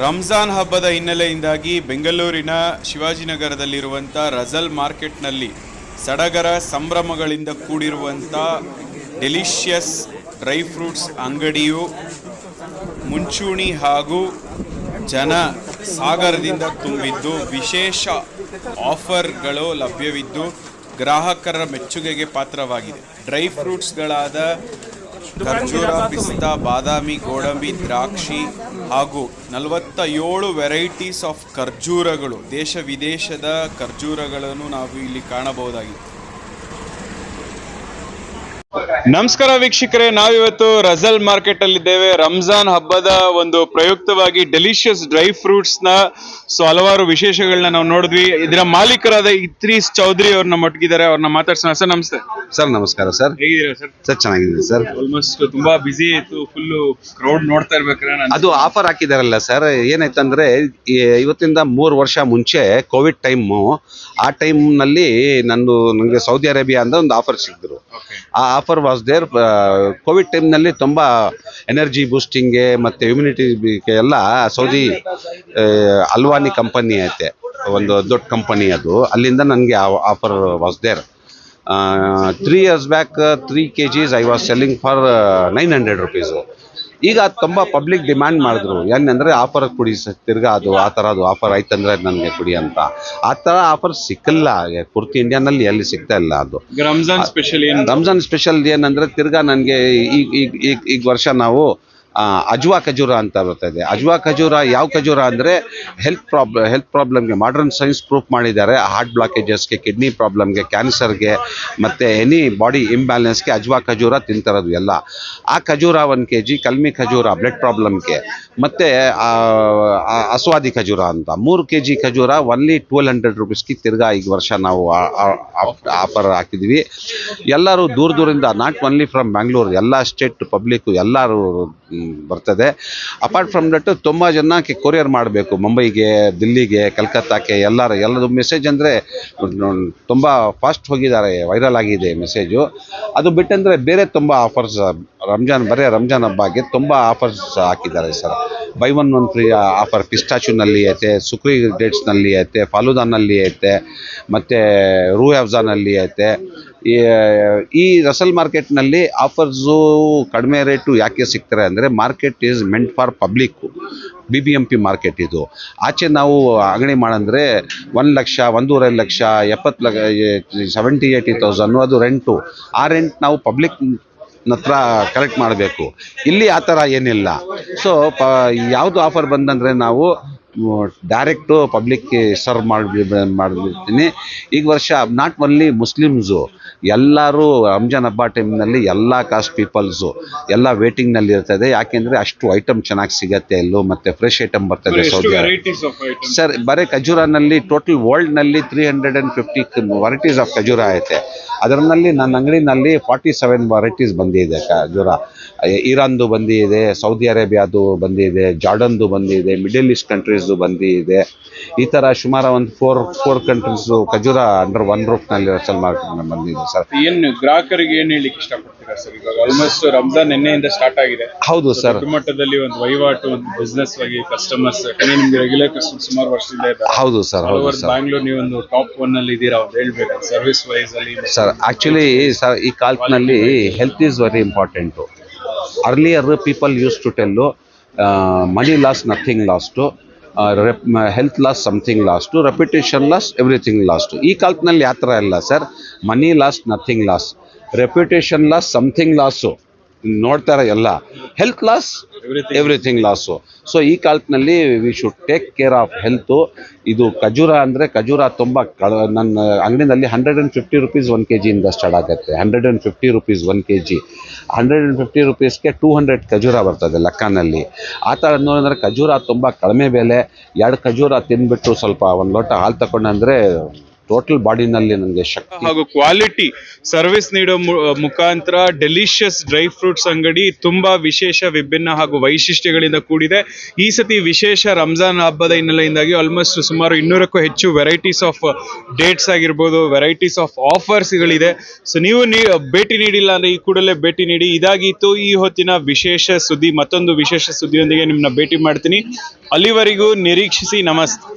ರಂಜಾನ್ ಹಬ್ಬದ ಹಿನ್ನೆಲೆಯಿಂದಾಗಿ ಬೆಂಗಳೂರಿನ ಶಿವಾಜಿನಗರದಲ್ಲಿರುವಂಥ ರಜಲ್ ಮಾರ್ಕೆಟ್ನಲ್ಲಿ ಸಡಗರ ಸಂಭ್ರಮಗಳಿಂದ ಕೂಡಿರುವಂಥ ಡೆಲಿಷಿಯಸ್ ಡ್ರೈ ಫ್ರೂಟ್ಸ್ ಅಂಗಡಿಯು ಮುಂಚೂಣಿ ಹಾಗೂ ಜನ ಸಾಗರದಿಂದ ತುಂಬಿದ್ದು ವಿಶೇಷ ಆಫರ್ಗಳು ಲಭ್ಯವಿದ್ದು ಗ್ರಾಹಕರ ಮೆಚ್ಚುಗೆಗೆ ಪಾತ್ರವಾಗಿದೆ. ಡ್ರೈ ಫ್ರೂಟ್ಸ್ಗಳಾದ ಖರ್ಜೂರ, ಪಿಸ್ತಾ, ಬಾದಾಮಿ, ಗೋಡಂಬಿ, ದ್ರಾಕ್ಷಿ ಹಾಗೂ ನಲವತ್ತ ಏಳು ವೆರೈಟೀಸ್ ಆಫ್ ಖರ್ಜೂರಗಳು ದೇಶ ವಿದೇಶದ ಖರ್ಜೂರಗಳನ್ನು ನಾವು ಇಲ್ಲಿ ಕಾಣಬಹುದಾಗಿದೆ ನಮಸ್ಕಾರ ವೀಕ್ಷಕರೇ ನಾವಿವತ್ತು ರಜಲ್ ಮಾರ್ಕೆಟ್ ಅಲ್ಲಿ ಇದ್ದೇವೆ ರಂಜಾನ್ ಹಬ್ಬದ ಒಂದು ಪ್ರಯುಕ್ತವಾಗಿ ಡೆಲಿಷಿಯಸ್ ಡ್ರೈ ಫ್ರೂಟ್ಸ್ನ ಸೊ ಹಲವಾರು ವಿಶೇಷಗಳನ್ನ ನಾವು ನೋಡಿದ್ವಿ. ಇದರ ಮಾಲೀಕರಾದ ಇತ್ರೀಸ್ ಚೌಧರಿ ಅವ್ರನ್ನ ಮಟ್ಗಿದ್ದಾರೆ. ಅವ್ರನ್ನ ಮಾತಾಡ್ಸೋಣ. ಸರ್ ನಮಸ್ತೆ. ಸರ್ ನಮಸ್ಕಾರ. ಸರ್ ಹೇಗಿದ್ದೀರಾ ಸರ್? ಸರ್ ಚೆನ್ನಾಗಿದೆ ಸರ್. ಆಲ್ಮೋಸ್ಟ್ ತುಂಬಾ ಬಿಸಿ ಇತ್ತು. ಫುಲ್ ಕ್ರೌಡ್ ನೋಡ್ತಾ ಇರ್ಬೇಕಾದ್ರೆ ನಾನು. ಅದು ಆಫರ್ ಹಾಕಿದಾರಲ್ಲ ಸರ್. ಏನಾಯ್ತಂದ್ರೆ ಈ ಇವತ್ತಿಂದ ಮೂರು ವರ್ಷ ಮುಂಚೆ ಕೋವಿಡ್ ಟೈಮು ಆ ಟೈಮ್ನಲ್ಲಿ ನಂದು ನನಗೆ ಸೌದಿ ಅರೇಬಿಯಾ ಅಂತ ಒಂದು ಆಫರ್ ಸಿಕ್ಕಿದ್ರು. ಆ ಆಫರ್ ವಾಸ್ ದೇರ್ ಕೋವಿಡ್ ಟೈಮ್ನಲ್ಲಿ ತುಂಬ ಎನರ್ಜಿ ಬೂಸ್ಟಿಂಗ್ಗೆ ಮತ್ತು ಇಮ್ಯುನಿಟಿ ಎಲ್ಲ ಸೌದಿ ಅಲ್ವಾನಿ ಕಂಪನಿ ಐತೆ. ಒಂದು ದೊಡ್ಡ ಕಂಪನಿ ಅದು. ಅಲ್ಲಿಂದ ನನಗೆ offer was there three years back three K Gs I was selling for nine hundred rupees ಈಗ ಅದು ತುಂಬ ಪಬ್ಲಿಕ್ ಡಿಮ್ಯಾಂಡ್ ಮಾಡಿದ್ರು. ಏನಂದರೆ ಆಫರ್ ಕೊಡಿ ತಿರ್ಗಾ ಅದು ಆ ಥರ ಅದು ಆಫರ್ ಆಯ್ತಂದ್ರೆ ನನಗೆ ಕೊಡಿ ಅಂತ. ಆ ಥರ ಆಫರ್ ಸಿಕ್ಕಲ್ಲ. ಕುರ್ತಿ ಇಂಡಿಯಾನಲ್ಲಿ ಎಲ್ಲಿ ಸಿಗ್ತಾ ಇಲ್ಲ ಅದು. ರಂಜಾನ್ ಸ್ಪೆಷಲ್ ರಂಜಾನ್ ಸ್ಪೆಷಲ್ ಏನಂದ್ರೆ ತಿರ್ಗಾ ನನಗೆ ಈಗ ಈಗ ಈಗ ವರ್ಷ ನಾವು ಅಜ್ವಾ ಖಜೂರ ಅಂತ ಬರ್ತದೆ ಅಜ್ವಾ ಖಜೂರ ಯಾವ ಖಜೂರ ಅಂದರೆ ಹೆಲ್ತ್ ಪ್ರಾಬ್ಲಮ್ ಹೆಲ್ತ್ ಪ್ರಾಬ್ಲಮ್ಗೆ ಮಾಡರ್ನ್ ಸೈನ್ಸ್ ಪ್ರೂಫ್ ಮಾಡಿದ್ದಾರೆ. ಹಾರ್ಟ್ ಬ್ಲಾಕೇಜಸ್ಗೆ ಕಿಡ್ನಿ ಪ್ರಾಬ್ಲಮ್ಗೆ ಕ್ಯಾನ್ಸರ್ಗೆ ಮತ್ತು ಎನಿ ಬಾಡಿ ಇಂಬ್ಯಾಲೆನ್ಸ್ಗೆ ಅಜ್ವಾ ಖಜೂರ ತಿಂತಾರದು ಎಲ್ಲ. ಆ ಖಜೂರ ಒಂದು ಕೆ ಜಿ ಕಲ್ಮಿ ಖಜೂರ ಬ್ಲಡ್ ಪ್ರಾಬ್ಲಮ್ಗೆ ಮತ್ತು ಅಸ್ವಾದಿ ಖಜೂರ ಅಂತ. ಮೂರು ಕೆ ಜಿ ಖಜೂರ ಒನ್ಲಿ ಟ್ವೆಲ್ ಹಂಡ್ರೆಡ್ ರುಪೀಸ್ಗೆ ತಿರ್ಗಾ ಈಗ ವರ್ಷ ನಾವು ಆಫರ್ ಹಾಕಿದ್ವಿ. ಎಲ್ಲರೂ ದೂರ ದೂರಿಂದ ನಾಟ್ ಓನ್ಲಿ ಫ್ರಮ್ ಬ್ಯಾಂಗ್ಳೂರು ಎಲ್ಲ ಸ್ಟೇಟ್ ಪಬ್ಲಿಕ್ಕು ಎಲ್ಲರೂ ಬರ್ತದೆ. ಅಪಾರ್ಟ್ ಫ್ರಮ್ ದಟ್ ತುಂಬ ಜನಕ್ಕೆ ಕೊರಿಯರ್ ಮಾಡಬೇಕು. ಮುಂಬೈಗೆ, ದಿಲ್ಲಿಗೆ, ಕಲ್ಕತ್ತಾಕ್ಕೆ ಎಲ್ಲರ ಎಲ್ಲದು ಮೆಸೇಜ್ ಅಂದರೆ ತುಂಬ ಫಾಸ್ಟ್ ಹೋಗಿದ್ದಾರೆ ವೈರಲ್ ಆಗಿದೆ ಮೆಸೇಜು ಅದು ಬಿಟ್ಟಂದರೆ ಬೇರೆ ತುಂಬ ಆಫರ್ಸ್ ರಂಜಾನ್ ಬರೀ ರಂಜಾನ್ ಹಬ್ಬಕ್ಕೆ ತುಂಬ ಆಫರ್ಸ್ ಹಾಕಿದ್ದಾರೆ sir buy one one free offer ಪಿಸ್ಟಾಚುನಲ್ಲಿ ಐತೆ ಸುಕ್ರಿ ಡೇಟ್ಸ್ನಲ್ಲಿ ಐತೆ ಫಾಲುದಾನಲ್ಲಿ ಐತೆ, ಮತ್ತು ರೂ ಅಫ್ಜಾನಲ್ಲಿ ಐತೆ. ಈ ರಸಲ್ ಮಾರ್ಕೆಟ್ನಲ್ಲಿ ಆಫರ್ಸು ಕಡಿಮೆ ರೇಟು ಯಾಕೆ ಸಿಗ್ತಾರೆ ಅಂದರೆ market is meant for public B B M P market ಇದು. ಆಚೆ ನಾವು ಅಂಗಡಿ ಮಾಡಂದರೆ ಒಂದು ಲಕ್ಷ, ಒಂದೂವರೆ ಲಕ್ಷ, ಎಪ್ಪತ್ತು ಲಕ್ಷ ಸೆವೆಂಟಿ ಏಯ್ಟಿ ತೌಸಂಡು ಅದು ರೆಂಟು ಆ ರೆಂಟ್ ನಾವು ಪಬ್ಲಿಕ್ ಹತ್ರ ಕಲೆಕ್ಟ್ ಮಾಡಬೇಕು. ಇಲ್ಲಿ ಆ ಥರ ಏನಿಲ್ಲ. ಸೊ ಪ, ಯಾವುದು ಆಫರ್ ಬಂದಂದರೆ ನಾವು ಡೈರೆಕ್ಟು ಪಬ್ಲಿಕ್ಗೆ ಸರ್ವ್ ಮಾಡಿ ಮಾಡಿಬಿಡ್ತೀನಿ. ಈಗ ವರ್ಷ ನಾಟ್ ಓನ್ಲಿ ಮುಸ್ಲಿಮ್ಸು ಎಲ್ಲರೂ ರಂಜಾನ್ ಹಬ್ಬ ಟೈಮ್ನಲ್ಲಿ ಎಲ್ಲ ಕಾಸ್ಟ್ ಪೀಪಲ್ಸು ಎಲ್ಲ ವೇಟಿಂಗ್ನಲ್ಲಿ ಇರ್ತದೆ. ಯಾಕೆಂದರೆ ಅಷ್ಟು ಐಟಮ್ ಚೆನ್ನಾಗಿ ಸಿಗತ್ತೆ ಎಲ್ಲೂ ಮತ್ತು ಫ್ರೆಶ್ ಐಟಮ್ ಬರ್ತದೆ ಸೌದಿ. ಸರ್ ಬರೀ ಖಜೂರನಲ್ಲಿ total ವರ್ಲ್ಡ್ನಲ್ಲಿ three hundred and fifty varieties of ಖಜೂರ ಐತೆ. ಅದರಲ್ಲಿ ನನ್ನ ಅಂಗಡಿನಲ್ಲಿ ಫಾರ್ಟಿ ಸೆವೆನ್ ವೆರೈಟೀಸ್ ಬಂದಿದೆ ಖಜೂರ. ಇರಾನ್ದು ಬಂದಿದೆ ಸೌದಿ ಅರೇಬಿಯಾದು ಬಂದಿದೆ ಜಾರ್ಡನ್ದು ಬಂದಿದೆ ಮಿಡಲ್ ಈಸ್ಟ್ ಕಂಟ್ರೀಸ್ದು ಬಂದಿದೆ. ಈ ಥರ ಸುಮಾರು ಒಂದು ಫೋರ್ ಫೋರ್ ಕಂಟ್ರೀಸು ಖಜೂರ ಅಂಡರ್ ಒನ್ ರೂಫ್ನಲ್ಲಿ ರಸಲ್ ಮಾರ್ಕೆಟ್ ಬಂದಿದೆ ಸರ್. ಏನು ಗ್ರಾಹಕರಿಗೆ ಏನ್ ಹೇಳಿಕ್ಕೆ ಇಷ್ಟಪಡ್ತೀರಾ ಸರ್? ಇವಾಗ ಆಲ್ಮೋಸ್ಟ್ ರಂಜಾನ್ ನಿನ್ನೆಯಿಂದ ಸ್ಟಾರ್ಟ್ ಆಗಿದೆ. ಹೌದು ಸರ್. ದೊಡ್ಡ ಮಟ್ಟದಲ್ಲಿ ಒಂದು ವಹಿವಾಟು ಒಂದು ಬಿಸ್ನೆಸ್ ಆಗಿ ಕಸ್ಟಮರ್ಸ್ ನಿಮ್ಗೆ ರೆಗ್ಯುಲರ್ ಕಸ್ಟಮರ್ ಸುಮಾರು ವರ್ಷದಿಂದ ಇದ್ದಾರೆ. ಹೌದು ಸರ್ ಹೌದು ಸರ್. ಬ್ಯಾಂಗ್ಳೂರ್ ನೀವು ಒಂದು ಟಾಪ್ ಒನ್ ಅಲ್ಲಿ ಇದ್ದೀರಾ ಒಂದು ಹೇಳ್ಬೇಕು. ಸರ್ವಿಸ್ ವೈಸ್ ಅಲ್ಲಿ ಸರ್ ಆಕ್ಚುಲಿ ಸರ್ ಈ ಕಾಲದಲ್ಲಿ health is very important earlier people use to tell money loss nothing lost health loss something lost reputation loss everything lost ಈ ಕಾಲದಲ್ಲಿ ಆ ಥರ ಇಲ್ಲ sir money loss nothing loss reputation loss something loss ನೋಡ್ತಾರೆ ಎಲ್ಲ. Health loss. Everything loss so ಈ ಕಾಲದಲ್ಲಿ we should take care of health ಇದು ಖಜೂರ ಅಂದರೆ ಖಜೂರ ತುಂಬ ಕಳ ನನ್ನ ಅಂಗಡಿನಲ್ಲಿ hundred and fifty rupees one K ಜಿಯಿಂದ start ಆಗುತ್ತೆ. Hundred and fifty rupees one K G hundred and fifty ರುಪೀಸ್ಗೆ two hundred ಖಜೂರ ಬರ್ತದೆ ಲಕ್ಕನಲ್ಲಿ. ಆ ಥರ ನೋಡಿದ್ರೆ ಖಜೂರ ತುಂಬ ಕಡಿಮೆ ಬೆಲೆ. ಎರಡು ಖಜೂರ ತಿಂದುಬಿಟ್ಟು ಸ್ವಲ್ಪ ಒಂದು ಲೋಟ ಹಾಲು ತಗೊಂಡಂದರೆ ಟೋಟಲ್ ಬಾಡಿನಲ್ಲಿ ನನಗೆ ಶಕ್ತಿ. ಹಾಗೂ ಕ್ವಾಲಿಟಿ ಸರ್ವಿಸ್ ನೀಡೋ ಮುಖಾಂತರ ಡೆಲಿಷಿಯಸ್ ಡ್ರೈ ಫ್ರೂಟ್ಸ್ ಅಂಗಡಿ ತುಂಬಾ ವಿಶೇಷ ವಿಭಿನ್ನ ಹಾಗೂ ವೈಶಿಷ್ಟ್ಯಗಳಿಂದ ಕೂಡಿದೆ. ಈ ಸತಿ ವಿಶೇಷ ರಂಜಾನ್ ಹಬ್ಬದ ಹಿನ್ನೆಲೆಯಿಂದಾಗಿ ಆಲ್ಮೋಸ್ಟ್ ಸುಮಾರು ಇನ್ನೂರಕ್ಕೂ ಹೆಚ್ಚು ವೆರೈಟೀಸ್ ಆಫ್ ಡೇಟ್ಸ್ ಆಗಿರ್ಬೋದು ವೆರೈಟೀಸ್ ಆಫ್ ಆಫರ್ಸ್ ಗಳಿದೆ. ಸೊ ನೀವು ಭೇಟಿ ನೀಡಿಲ್ಲ ಅಂದ್ರೆ ಈ ಕೂಡಲೇ ಭೇಟಿ ನೀಡಿ. ಇದಾಗಿತ್ತು ಈ ಹೊತ್ತಿನ ವಿಶೇಷ ಸುದ್ದಿ, ಮತ್ತೊಂದು ವಿಶೇಷ ಸುದ್ದಿಯೊಂದಿಗೆ ನಿಮ್ಮನ್ನ ಭೇಟಿ ಮಾಡ್ತೀನಿ. ಅಲ್ಲಿವರೆಗೂ ನಿರೀಕ್ಷಿಸಿ ನಮಸ್ತೆ.